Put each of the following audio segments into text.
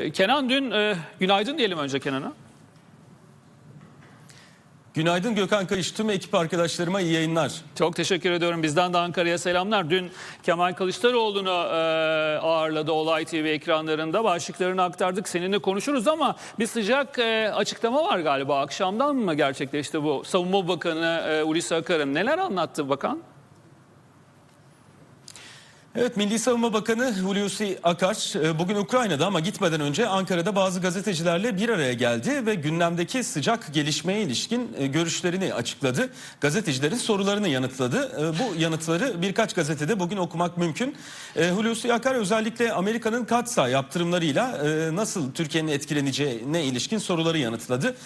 Ee, Kenan dün e, günaydın diyelim önce Kenan'a. Günaydın Gökhan Kayış, tüm ekip arkadaşlarıma iyi yayınlar. Çok teşekkür ediyorum. Bizden de Ankara'ya selamlar. Dün Kemal Kılıçdaroğlu'nu e, ağırladı Olay TV ekranlarında. Başlıklarını aktardık. Seninle konuşuruz ama bir sıcak e, açıklama var galiba. Akşamdan mı gerçekleşti bu? Savunma Bakanı e, Hulusi Akar'ın neler anlattı bakan? Evet, Milli Savunma Bakanı Hulusi Akar e, bugün Ukrayna'da ama gitmeden önce Ankara'da bazı gazetecilerle bir araya geldi ve gündemdeki sıcak gelişmeye ilişkin e, görüşlerini açıkladı. Gazetecilerin sorularını yanıtladı. E, Bu yanıtları birkaç gazetede bugün okumak mümkün. Hulusi Akar özellikle Amerika'nın katsa yaptırımlarıyla nasıl Türkiye'nin etkileneceğine ilişkin soruları yanıtladı.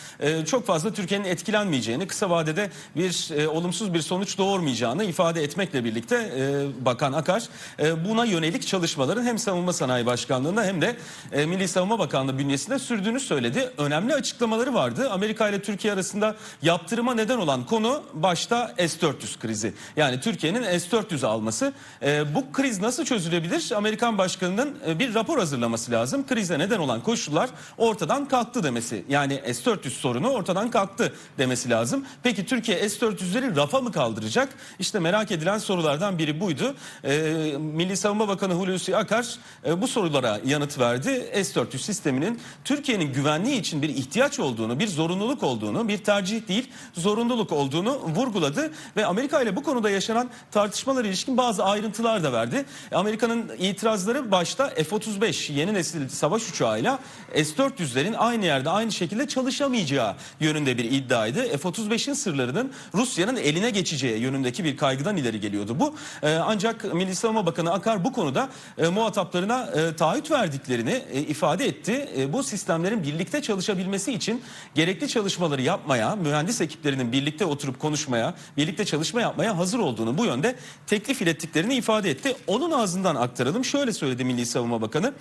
Çok fazla Türkiye'nin etkilenmeyeceğini, kısa vadede bir olumsuz bir sonuç doğurmayacağını ifade etmekle birlikte Bakan Akar e, buna yönelik çalışmaların hem Savunma Sanayi Başkanlığı'nda hem de e, Milli Savunma Bakanlığı bünyesinde sürdüğünü söyledi. Önemli açıklamaları vardı. Amerika ile Türkiye arasında yaptırıma neden olan konu başta S-400 krizi. Yani Türkiye'nin S-400 alması. E, Bu kriz nasıl çözülebilir? Amerikan Başkanı'nın bir rapor hazırlaması lazım. Krize neden olan koşullar ortadan kalktı demesi. Yani S-400 sorunu ortadan kalktı demesi lazım. Peki Türkiye S-400'leri rafa mı kaldıracak? İşte merak edilen sorulardan biri buydu. E, Milli Savunma Bakanı Hulusi Akar e, bu sorulara yanıt verdi. S-400 sisteminin Türkiye'nin güvenliği için bir ihtiyaç olduğunu, bir zorunluluk olduğunu, bir tercih değil zorunluluk olduğunu vurguladı ve Amerika ile bu konuda yaşanan tartışmalara ilişkin bazı ayrıntılar da verdi. Amerika'nın itirazları başta F-35 yeni nesil savaş uçağıyla S-400'lerin aynı yerde aynı şekilde çalışamayacağı yönünde bir iddiaydı. F-35'in sırlarının Rusya'nın eline geçeceği yönündeki bir kaygıdan ileri geliyordu bu. Ee, ancak Milli Savunma Bakanı Akar bu konuda e, muhataplarına e, taahhüt verdiklerini e, ifade etti. E, bu sistemlerin birlikte çalışabilmesi için gerekli çalışmaları yapmaya, mühendis ekiplerinin birlikte oturup konuşmaya, birlikte çalışma yapmaya hazır olduğunu bu yönde teklif ilettiklerini ifade etti. Onun ağzından aktaralım. Şöyle söyledi Milli Savunma Bakanı.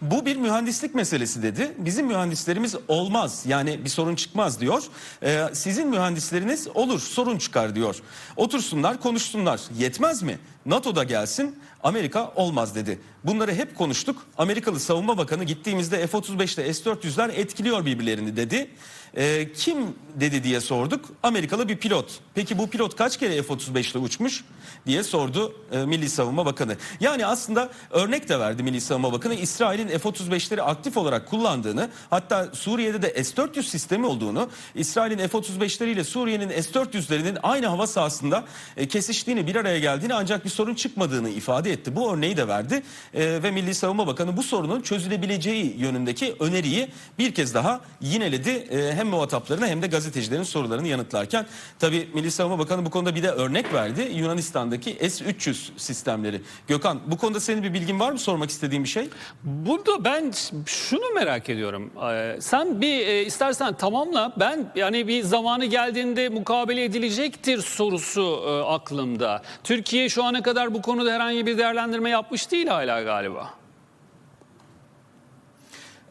Bu bir mühendislik meselesi dedi. Bizim mühendislerimiz olmaz. Yani bir sorun çıkmaz diyor. E, sizin mühendisleriniz olur, sorun çıkar diyor. Otursunlar, konuşsunlar. Yetmez mi? NATO'da gelsin, Amerika olmaz dedi. Bunları hep konuştuk. Amerikalı Savunma Bakanı gittiğimizde F-35'te S-400'ler etkiliyor birbirlerini dedi. Ee, kim dedi diye sorduk. Amerikalı bir pilot. Peki bu pilot kaç kere F-35 ile uçmuş diye sordu e, Milli Savunma Bakanı. Yani aslında örnek de verdi Milli Savunma Bakanı. İsrail'in F-35'leri aktif olarak kullandığını hatta Suriye'de de S-400 sistemi olduğunu İsrail'in F-35'leriyle Suriye'nin S-400'lerinin aynı hava sahasında e, kesiştiğini bir araya geldiğini ancak bir sorun çıkmadığını ifade etti. Bu örneği de verdi E, ve Milli Savunma Bakanı bu sorunun çözülebileceği yönündeki öneriyi bir kez daha yineledi. E, hem muhataplarına hem de gazetecilerin sorularını yanıtlarken tabii Milli Savunma Bakanı bu konuda bir de örnek verdi. Yunanistan'daki S-300 sistemleri. Gökhan bu konuda senin bir bilgin var mı sormak istediğin bir şey? Burada ben şunu merak ediyorum. Ee, sen bir e, istersen tamamla. Ben yani bir zamanı geldiğinde mukabele edilecektir sorusu e, aklımda. Türkiye şu ana kadar bu konuda herhangi bir değerlendirme yapmış değil hala galiba.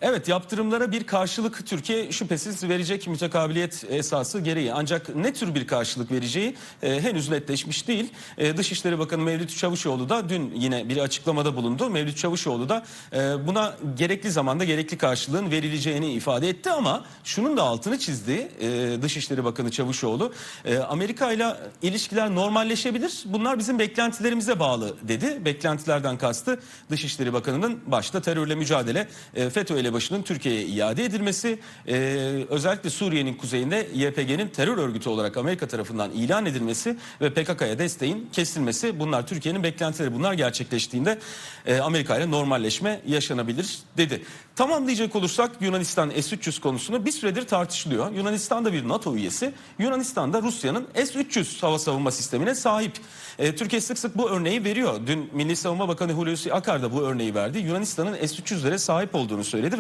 Evet yaptırımlara bir karşılık Türkiye şüphesiz verecek mütekabiliyet esası gereği. Ancak ne tür bir karşılık vereceği e, henüz netleşmiş değil. E, Dışişleri Bakanı Mevlüt Çavuşoğlu da dün yine bir açıklamada bulundu. Mevlüt Çavuşoğlu da e, buna gerekli zamanda gerekli karşılığın verileceğini ifade etti ama şunun da altını çizdi e, Dışişleri Bakanı Çavuşoğlu. E, Amerika ile ilişkiler normalleşebilir. Bunlar bizim beklentilerimize bağlı dedi. Beklentilerden kastı Dışişleri Bakanı'nın başta terörle mücadele, e, FETÖ ile başının Türkiye'ye iade edilmesi, e, özellikle Suriye'nin kuzeyinde YPG'nin terör örgütü olarak Amerika tarafından ilan edilmesi ve PKK'ya desteğin kesilmesi bunlar Türkiye'nin beklentileri. Bunlar gerçekleştiğinde e, Amerika ile normalleşme yaşanabilir dedi. Tamamlayacak olursak Yunanistan S-300 konusunu bir süredir tartışılıyor. Yunanistan da bir NATO üyesi. Yunanistan da Rusya'nın S-300 hava savunma sistemine sahip. E, Türkiye sık sık bu örneği veriyor. Dün Milli Savunma Bakanı Hulusi Akar da bu örneği verdi. Yunanistan'ın S-300'lere sahip olduğunu söyledi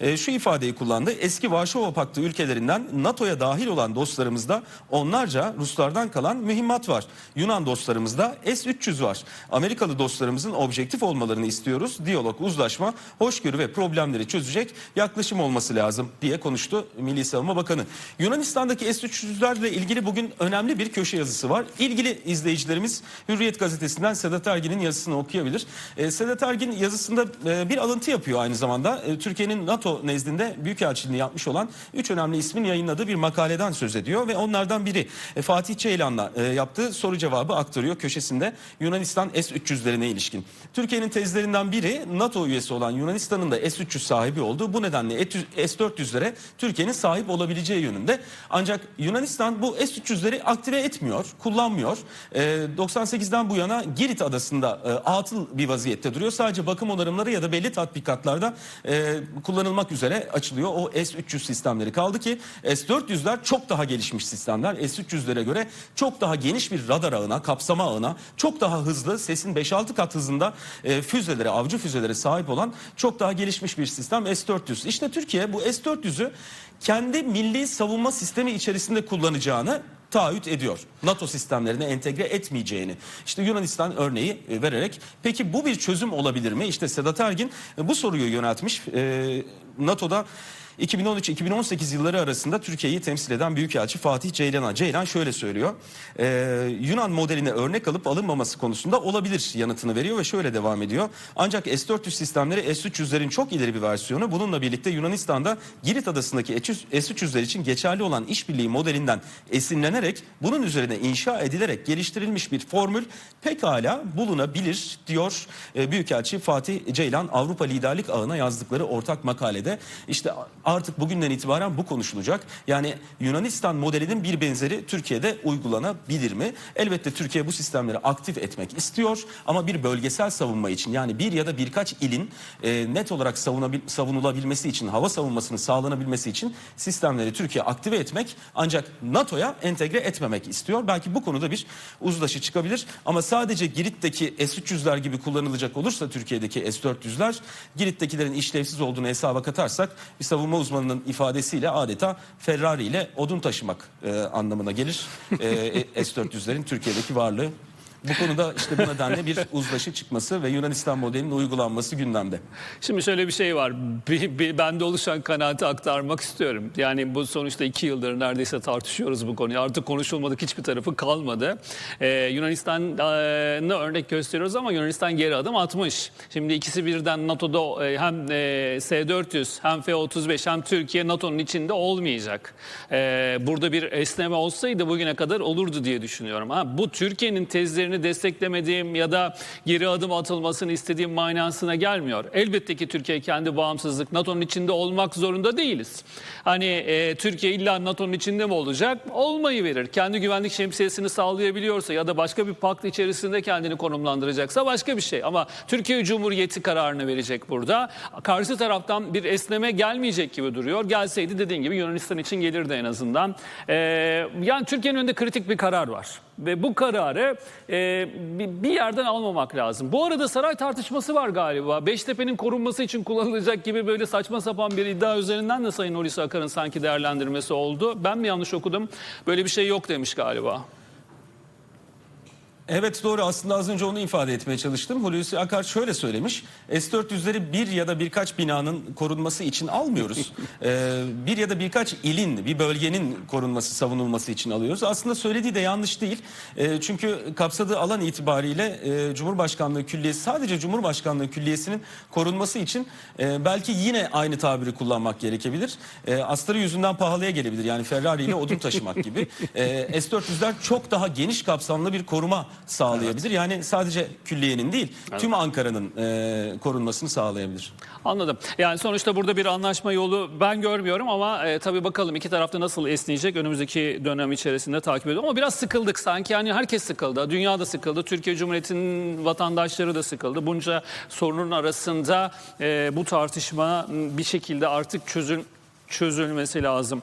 e, şu ifadeyi kullandı. Eski Varşova Paktı ülkelerinden NATO'ya dahil olan dostlarımızda onlarca Ruslardan kalan mühimmat var. Yunan dostlarımızda S-300 var. Amerikalı dostlarımızın objektif olmalarını istiyoruz. Diyalog, uzlaşma, hoşgörü ve problemleri çözecek yaklaşım olması lazım diye konuştu Milli Savunma Bakanı. Yunanistan'daki S-300'lerle ilgili bugün önemli bir köşe yazısı var. İlgili izleyicilerimiz Hürriyet gazetesinden Sedat Ergin'in yazısını okuyabilir. E, Sedat Ergin yazısında e, bir alıntı yapıyor aynı zamanda. E, Türkiye Türkiye'nin NATO nezdinde büyükelçiliğini yapmış olan üç önemli ismin yayınladığı bir makaleden söz ediyor ve onlardan biri e, Fatih Ceylan'la e, yaptığı soru cevabı aktarıyor köşesinde Yunanistan S-300'lerine ilişkin. Türkiye'nin tezlerinden biri NATO üyesi olan Yunanistan'ın da S-300 sahibi olduğu bu nedenle S-400'lere Türkiye'nin sahip olabileceği yönünde. Ancak Yunanistan bu S-300'leri aktive etmiyor, kullanmıyor. E, 98'den bu yana Girit adasında e, atıl bir vaziyette duruyor. Sadece bakım onarımları ya da belli tatbikatlarda e, kullanılmak üzere açılıyor o S-300 sistemleri. Kaldı ki S-400'ler çok daha gelişmiş sistemler. S-300'lere göre çok daha geniş bir radar ağına, kapsama ağına, çok daha hızlı, sesin 5-6 kat hızında e, füzelere, avcı füzelere sahip olan çok daha gelişmiş bir sistem S-400. İşte Türkiye bu S-400'ü kendi milli savunma sistemi içerisinde kullanacağını taahhüt ediyor. NATO sistemlerine entegre etmeyeceğini. İşte Yunanistan örneği e, vererek peki bu bir çözüm olabilir mi? İşte Sedat Ergin e, bu soruyu yöneltmiş. E, NATO'da 2013-2018 yılları arasında Türkiye'yi temsil eden Büyükelçi Fatih Ceylan'a. Ceylan şöyle söylüyor. E, Yunan modeline örnek alıp alınmaması konusunda olabilir yanıtını veriyor ve şöyle devam ediyor. Ancak S-400 sistemleri S-300'lerin çok ileri bir versiyonu. Bununla birlikte Yunanistan'da Girit adasındaki S-300'ler için geçerli olan işbirliği modelinden esinlenerek bunun üzerine inşa edilerek geliştirilmiş bir formül pekala bulunabilir diyor e, Büyükelçi Fatih Ceylan Avrupa Liderlik Ağı'na yazdıkları ortak makalede. İşte artık bugünden itibaren bu konuşulacak. Yani Yunanistan modelinin bir benzeri Türkiye'de uygulanabilir mi? Elbette Türkiye bu sistemleri aktif etmek istiyor ama bir bölgesel savunma için yani bir ya da birkaç ilin e, net olarak savunabil, savunulabilmesi için, hava savunmasının sağlanabilmesi için sistemleri Türkiye aktive etmek ancak NATO'ya entegre etmemek istiyor. Belki bu konuda bir uzlaşı çıkabilir ama sadece Girit'teki S-300'ler gibi kullanılacak olursa Türkiye'deki S-400'ler Girit'tekilerin işlevsiz olduğunu hesaba katarsak bir savunma uzmanının ifadesiyle adeta Ferrari ile odun taşımak e, anlamına gelir. E, S-400'lerin Türkiye'deki varlığı. Bu konuda işte bu nedenle bir uzlaşı çıkması ve Yunanistan modelinin uygulanması gündemde. Şimdi şöyle bir şey var. Bir, bir, bende oluşan kanaati aktarmak istiyorum. Yani bu sonuçta iki yıldır neredeyse tartışıyoruz bu konuyu. Artık konuşulmadık hiçbir tarafı kalmadı. Ee, Yunanistan'ı örnek gösteriyoruz ama Yunanistan geri adım atmış. Şimdi ikisi birden NATO'da e, hem e, S-400 hem F-35 hem Türkiye NATO'nun içinde olmayacak. Ee, burada bir esneme olsaydı bugüne kadar olurdu diye düşünüyorum. Ha, bu Türkiye'nin tezlerini desteklemediğim ya da geri adım atılmasını istediğim manasına gelmiyor. Elbette ki Türkiye kendi bağımsızlık NATO'nun içinde olmak zorunda değiliz. Hani e, Türkiye illa NATO'nun içinde mi olacak? Olmayı verir. Kendi güvenlik şemsiyesini sağlayabiliyorsa ya da başka bir pakt içerisinde kendini konumlandıracaksa başka bir şey. Ama Türkiye Cumhuriyeti kararını verecek burada. Karşı taraftan bir esneme gelmeyecek gibi duruyor. Gelseydi dediğin gibi Yunanistan için gelirdi en azından. E, yani Türkiye'nin önünde kritik bir karar var. Ve bu kararı e, bir- yerden almamak lazım. Bu arada saray tartışması var galiba. Beştepe'nin korunması için kullanılacak gibi böyle saçma sapan bir iddia üzerinden de Sayın Hulusi Akar'ın sanki değerlendirmesi oldu. Ben mi yanlış okudum? Böyle bir şey yok demiş galiba. Evet doğru aslında az önce onu ifade etmeye çalıştım. Hulusi Akar şöyle söylemiş. S-400'leri bir ya da birkaç binanın korunması için almıyoruz. Ee, bir ya da birkaç ilin, bir bölgenin korunması, savunulması için alıyoruz. Aslında söylediği de yanlış değil. Ee, çünkü kapsadığı alan itibariyle e, Cumhurbaşkanlığı Külliyesi, sadece Cumhurbaşkanlığı Külliyesi'nin korunması için e, belki yine aynı tabiri kullanmak gerekebilir. E, astarı yüzünden pahalıya gelebilir. Yani Ferrari ile odun taşımak gibi. E, S-400'ler çok daha geniş kapsamlı bir koruma sağlayabilir. Yani sadece külliyenin değil, tüm Ankara'nın e, korunmasını sağlayabilir. Anladım. Yani sonuçta burada bir anlaşma yolu ben görmüyorum ama e, tabii bakalım iki tarafta nasıl esneyecek önümüzdeki dönem içerisinde takip ediyorum. Ama biraz sıkıldık sanki yani herkes sıkıldı. Dünya da sıkıldı. Türkiye Cumhuriyeti'nin vatandaşları da sıkıldı. Bunca sorunun arasında e, bu tartışma bir şekilde artık çözül çözülmesi lazım.